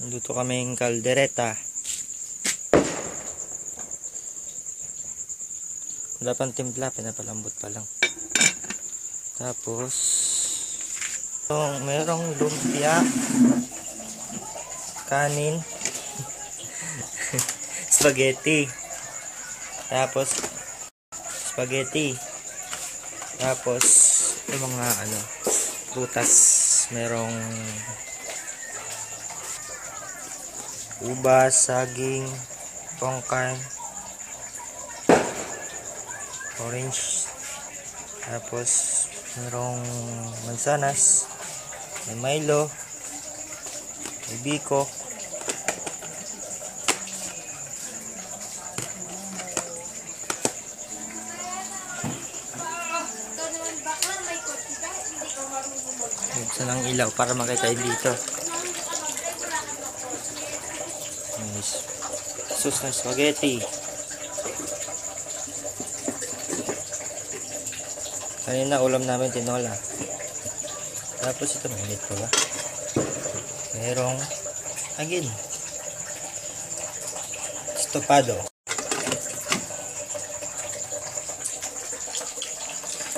Luto kaming kaldereta. Wala pang timpla, pinapalambot pa lang. Tapos, yung merong lumpia, kanin, spaghetti. Tapos, spaghetti. Tapos, yung mga ano, prutas. Merong ubas, saging, pongkan, orange. Tapos, merong mansanas, may Milo, may biko, Buksan ang ilaw para makita dito. Nice. Sus na spaghetti. Kanina ulam namin tinola. Tapos ito mainit pa ba? Merong again. Stopado.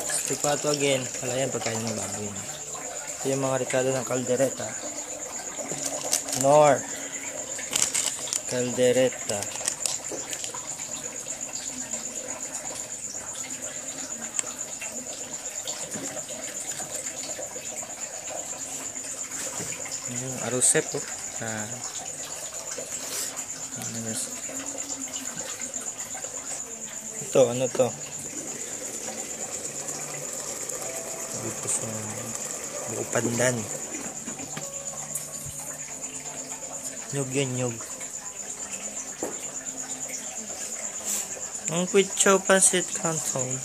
Stopado again. Wala yan pagkain ng baboy. Ito yung mga rekado ng kaldereta. Nor. Caldereta. Yung arusep po. Ah. Ito, ano to? Dito sa buo pandan. Nyug yun, nyug. which opens it control